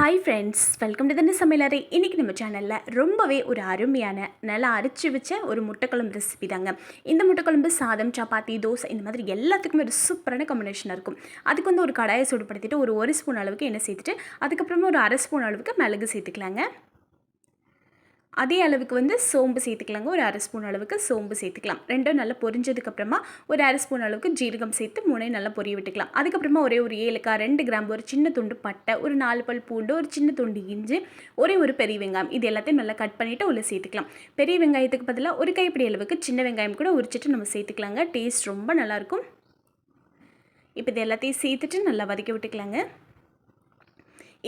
Hi friends welcome to தண்ணி சமையலறை இன்றைக்கி நம்ம சேனலில் ரொம்பவே ஒரு அருமையான நல்லா அரைச்சி வச்ச ஒரு முட்டைக்குழம்பு ரெசிபி தாங்க. இந்த முட்டைக்குழம்பு சாதம் சப்பாத்தி தோசை இந்த மாதிரி எல்லாத்துக்குமே ஒரு சூப்பரான காம்பினேஷனாக இருக்கும். அதுக்கு வந்து ஒரு கடாயை சூடுபடுத்திட்டு ஒரு ஒரு ஸ்பூன் அளவுக்கு எண்ணெய் சேர்த்துட்டு அதுக்கப்புறமா ஒரு அரை ஸ்பூன் அளவுக்கு மிளகு சேர்த்துக்கலாங்க. அதே அளவுக்கு வந்து சோம்பு சேர்த்துக்கலாங்க. ஒரு அரை ஸ்பூன் அளவுக்கு சோம்பு சேர்த்துக்கலாம். ரெண்டும் நல்லா பொரிஞ்சதுக்கப்புறமா ஒரு அரை ஸ்பூன் அளவுக்கு ஜீரகம் சேர்த்து மூணையும் நல்லா பொரிய விட்டுக்கலாம். அதுக்கப்புறமா ஒரே ஒரு ஏலக்காய் ரெண்டு கிராம்பு ஒரு சின்ன துண்டு பட்டை ஒரு நாலு பல் பூண்டு ஒரு சின்ன துண்டு இஞ்சி ஒரே ஒரு பெரிய வெங்காயம். இது எல்லாத்தையும் நல்லா கட் பண்ணிவிட்டு உள்ளே சேர்த்துக்கலாம். பெரிய வெங்காயத்துக்கு பதிலாக ஒரு கைப்பிடி அளவுக்கு சின்ன வெங்காயம் கூட உரிச்சிட்டு நம்ம சேர்த்துக்கலாங்க. டேஸ்ட் ரொம்ப நல்லாயிருக்கும் இப்போ இது எல்லாத்தையும் சேர்த்துட்டு நல்லா வதக்கி விட்டுக்கலாங்க.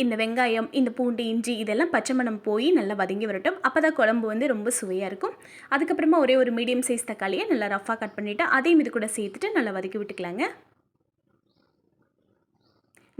இந்த வெங்காயம் இந்த பூண்டு இஞ்சி இதெல்லாம் பச்சை மணம் போய் நல்லா வதங்கி வரட்டும். அப்போ தான் குழம்பு வந்து ரொம்ப சுவையாக இருக்கும். அதுக்கப்புறமா ஒரே ஒரு மீடியம் சைஸ் தக்காளியை நல்லா ரஃபாக கட் பண்ணிவிட்டு அதையும் இது கூட சேர்த்துட்டு நல்லா வதக்கி விட்டுக்கலாங்க.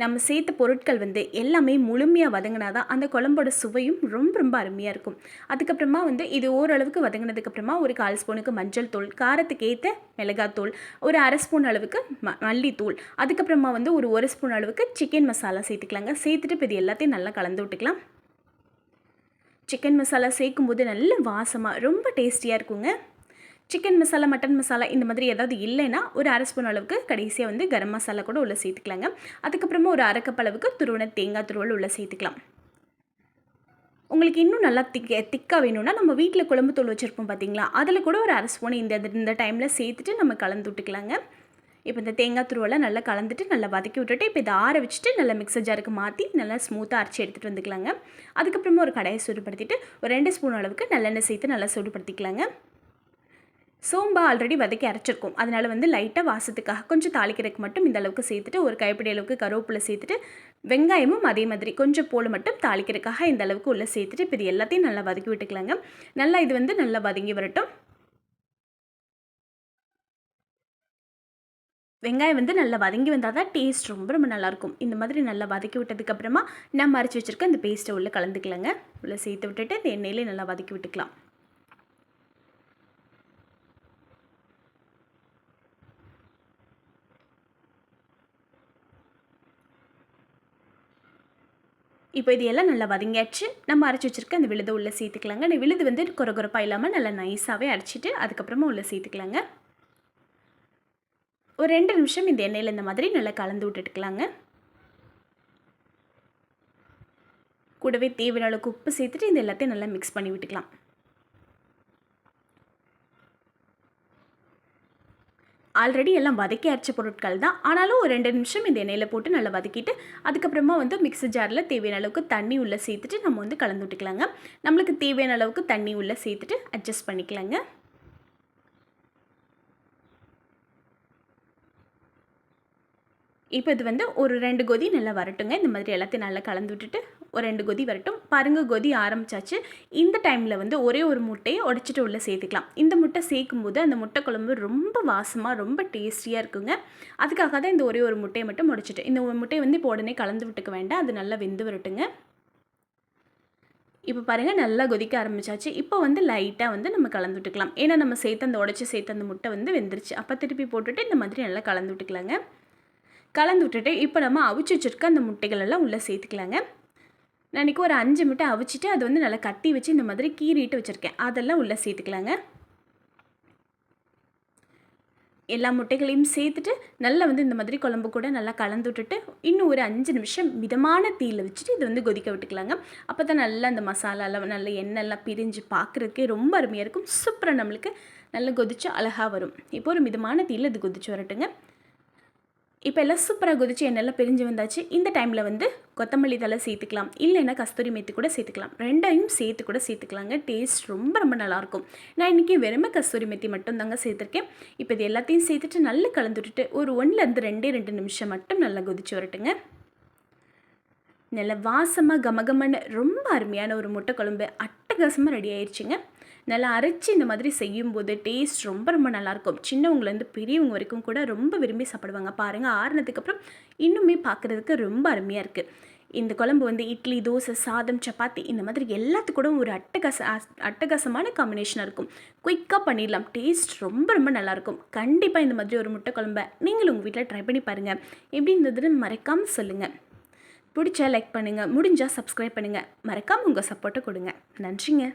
நம்ம சேர்த்த பொருட்கள் வந்து எல்லாமே முழுமையாக வதங்கினா தான் அந்த குழம்போட சுவையும் ரொம்ப ரொம்ப அருமையாக இருக்கும். அதுக்கப்புறமா வந்து இது ஓரளவுக்கு வதங்கினதுக்கப்புறமா ஒரு கால் ஸ்பூனுக்கு மஞ்சள் தூள் காரத்துக்கு ஏற்ற மிளகாத்தூள் ஒரு அரை ஸ்பூன் அளவுக்கு ம மல்லித்தூள் அதுக்கப்புறமா வந்து ஒரு ஒரு ஸ்பூன் அளவுக்கு சிக்கன் மசாலா சேர்த்துக்கலாங்க. சேர்த்துட்டு இப்போ இது எல்லாத்தையும் நல்லா கலந்து விட்டுக்கலாம். சிக்கன் மசாலா சேர்க்கும்போது நல்ல வாசமாக ரொம்ப டேஸ்டியாக இருக்குங்க. சிக்கன் மசாலா மட்டன் மசாலா இந்த மாதிரி ஏதாவது இல்லைன்னா ஒரு அரை ஸ்பூன் அளவுக்கு கடைசியாக வந்து கரம் மசாலா கூட உள்ளே சேர்த்துக்கலாங்க. அதுக்கப்புறமா ஒரு அரைக்கப் அளவுக்கு துருவன தேங்காய் துருவல் உள்ளே சேர்த்துக்கலாம். உங்களுக்கு இன்னும் நல்லா திக்க திக்காக வேணும்னா நம்ம வீட்டில் குழம்பு தூள் வச்சுருப்போம் பார்த்தீங்களா அதில் கூட ஒரு அரை ஸ்பூன் இந்த இந்த டைமில் சேர்த்துட்டு நம்ம கலந்து விட்டுக்கலாங்க. இப்போ இந்த தேங்காய் துருவெல்லாம் நல்லா கலந்துட்டு நல்லா வதக்கி விட்டுட்டு இப்போ இதை ஆற வச்சுட்டு நல்லா மிக்சர் ஜாருக்கு மாற்றி நல்லா ஸ்மூத்தாக அரைச்சி எடுத்துகிட்டு வந்துக்கலாங்க. அதுக்கப்புறமா ஒரு கடையை சூடுபடுத்திட்டு ஒரு ரெண்டு ஸ்பூன் அளவுக்கு நல்லெண்ணெய் சேர்த்து நல்லா சூடுபடுத்திக்கலாங்க சோம்பா ஆல்ரெடி வதக்கி அரைச்சிருக்கும். அதனால் வந்து லைட்டாக வாசத்துக்காக கொஞ்சம் தாளிக்கிறதுக்கு மட்டும் இந்த அளவுக்கு சேர்த்துட்டு ஒரு கைப்பிடி அளவுக்கு கருவேப்பிலை சேர்த்துட்டு வெங்காயமும் அதே மாதிரி கொஞ்சம் போல் மட்டும் தாளிக்கிறதுக்காக இந்த அளவுக்கு உள்ளே சேர்த்துட்டு இப்போ இது எல்லாத்தையும் நல்லா வதக்கி விட்டுக்கலாங்க. நல்லா இது வந்து நல்லா வதங்கி வரட்டும். வெங்காயம் வந்து நல்லா வதங்கி வந்தால் தான் டேஸ்ட் ரொம்ப ரொம்ப நல்லாயிருக்கும் இந்த மாதிரி நல்லா வதக்கி விட்டதுக்கப்புறமா நம்ம அரைச்சி வச்சுருக்க அந்த பேஸ்ட்டை உள்ளே கலந்துக்கலாங்க. உள்ளே சேர்த்து விட்டுட்டு இந்த எண்ணெயிலே நல்லா வதக்கி விட்டுக்கலாம். இப்போ இது எல்லாம் நல்லா வதங்கியாச்சு. நம்ம அரைச்சி வச்சுருக்க அந்த விழுதை உள்ளே சேர்த்துக்கலாங்க. அந்த விழுது வந்து குறகுறப்பாக இல்லாமல் நல்லா நைஸாகவே அரைச்சிட்டு அதுக்கப்புறமா உள்ளே சேர்த்துக்கலாங்க. ஒரு ரெண்டு நிமிஷம் இந்த எண்ணெயில் இந்த மாதிரி நல்லா கலந்து விட்டுட்டுக்கலாங்க. கூடவே தேவையான அளவுக்கு உப்பு சேர்த்துட்டு இந்த எல்லாத்தையும் நல்லா மிக்ஸ் பண்ணி விட்டுக்கலாம். ஆல்ரெடி எல்லாம் வதக்கி அரைச்ச பொருட்கள் தான். ஆனாலும் ஒரு ரெண்டு நிமிஷம் இந்த எண்ணெயில் போட்டு நல்லா வதக்கிட்டு அதுக்கப்புறமா வந்து மிக்ஸி ஜாரில் தேவையான அளவுக்கு தண்ணி உள்ளே சேர்த்துட்டு நம்ம வந்து கலந்து விட்டுக்கலாங்க. நம்மளுக்கு தேவையான அளவுக்கு தண்ணி உள்ளே சேர்த்துட்டு அட்ஜஸ்ட் பண்ணிக்கலாங்க. இப்போ இது வந்து ஒரு ரெண்டு கொதி நல்லா வரட்டுங்க. இந்த மாதிரி எல்லாத்தையும் நல்லா கலந்து விட்டுட்டு ஒரு ரெண்டு கொதி வரட்டும். பாருங்கள் கொதி ஆரம்பிச்சாச்சு. இந்த டைமில் வந்து ஒரே ஒரு முட்டையை உடச்சிட்டு உள்ளே சேர்த்துக்கலாம். இந்த முட்டை சேர்க்கும் போது அந்த முட்டை குழம்பு ரொம்ப வாசமாக ரொம்ப டேஸ்டியாக இருக்குங்க. அதுக்காக தான் இந்த ஒரே ஒரு முட்டையை மட்டும் உடச்சிட்டு இந்த ஒரு முட்டையை வந்து இப்போ உடனே கலந்து விட்டுக்க வேண்டாம். அது நல்லா வெந்து வரட்டுங்க. இப்போ பாருங்கள் நல்லா கொதிக்க ஆரம்பிச்சாச்சு. இப்போ வந்து லைட்டாக வந்து நம்ம கலந்து விட்டுக்கலாம். ஏன்னா நம்ம சேர்த்து அந்த உடச்சி சேர்த்து அந்த முட்டை வந்து வெந்துருச்சு. அப்போ திருப்பி போட்டுட்டு இந்த மாதிரி நல்லா கலந்து விட்டுக்கலாங்க. கலந்து விட்டுட்டு இப்போ நம்ம அவிச்சு வச்சுருக்க அந்த முட்டைகள் எல்லாம் உள்ளே சேர்த்துக்கலாங்க. நான் இன்றைக்கி ஒரு அஞ்சு முட்டை அவிச்சிட்டு அது வந்து நல்லா கட்டி வச்சு இந்த மாதிரி கீறிட்டு வச்சுருக்கேன். அதெல்லாம் உள்ளே சேர்த்துக்கலாங்க. எல்லா முட்டைகளையும் சேர்த்துட்டு நல்லா வந்து இந்த மாதிரி குழம்பு கூட நல்லா கலந்து விட்டுட்டு இன்னும் ஒரு அஞ்சு நிமிஷம் மிதமான தீயில் வச்சுட்டு இதை வந்து கொதிக்க விட்டுக்கலாங்க. அப்போ தான் நல்லா அந்த மசாலாலாம் நல்ல எண்ணெய்லாம் பிரிஞ்சு பார்க்குறதுக்கே ரொம்ப அருமையாக இருக்கும். சூப்பராக நம்மளுக்கு நல்லா கொதிச்சு அழகாக வரும். இப்போ ஒரு மிதமான தீயில் இது கொதிச்சு வரட்டுங்க. இப்போ எல்லாம் சூப்பராக கொதிச்சு எண்ணெல்லாம் பிரிஞ்சு வந்தாச்சு. இந்த டைமில் வந்து கொத்தமல்லி தலை சேர்த்துக்கலாம். இல்லைன்னா கஸ்தூரி மேத்தி கூட சேர்த்துக்கலாம். ரெண்டையும் சேர்த்து கூட சேர்த்துக்கலாங்க. டேஸ்ட் ரொம்ப ரொம்ப நல்லாயிருக்கும். நான் இன்றைக்கி வெறுமை கஸ்தூரி மெத்தி மட்டும் தாங்க சேர்த்துருக்கேன். இப்போ இது எல்லாத்தையும் சேர்த்துட்டு நல்லா கலந்துட்டுட்டு ஒரு ஒன்றுலேருந்து ரெண்டே ரெண்டு நிமிஷம் மட்டும் நல்லா கொதிச்சு வரட்டுங்க. நல்ல வாசமாக கமகமன்னு ரொம்ப அருமையான ஒரு முட்டை குழம்பு அட்டகாசமாக ரெடி ஆயிடுச்சுங்க நல்லா அரைச்சி இந்த மாதிரி செய்யும்போது டேஸ்ட் ரொம்ப ரொம்ப நல்லாயிருக்கும். சின்னவங்கலேருந்து பெரியவங்க வரைக்கும் கூட ரொம்ப விரும்பி சாப்பிடுவாங்க. பாருங்கள் ஆறுனதுக்கப்புறம் இன்னுமே பார்க்குறதுக்கு ரொம்ப அருமையாக இருக்குது இந்த குழம்பு வந்து இட்லி தோசை சாதம் சப்பாத்தி இந்த மாதிரி எல்லாத்துக்கூட ஒரு அட்டகாச அட்டகாசமான காம்பினேஷனாக இருக்கும். குயிக்காக பண்ணிடலாம். டேஸ்ட் ரொம்ப ரொம்ப நல்லாயிருக்கும். கண்டிப்பாக இந்த மாதிரி ஒரு முட்டை குழம்பை நீங்களும் உங்கள் வீட்டில் ட்ரை பண்ணி பாருங்கள் எப்படி இருந்ததுன்னு மறக்காமல் சொல்லுங்கள் பிடிச்சா லைக் பண்ணுங்கள் முடிஞ்சால் சப்ஸ்கிரைப் பண்ணுங்கள் மறக்காமல் உங்கள் சப்போர்ட்டை கொடுங்க. நன்றிங்க.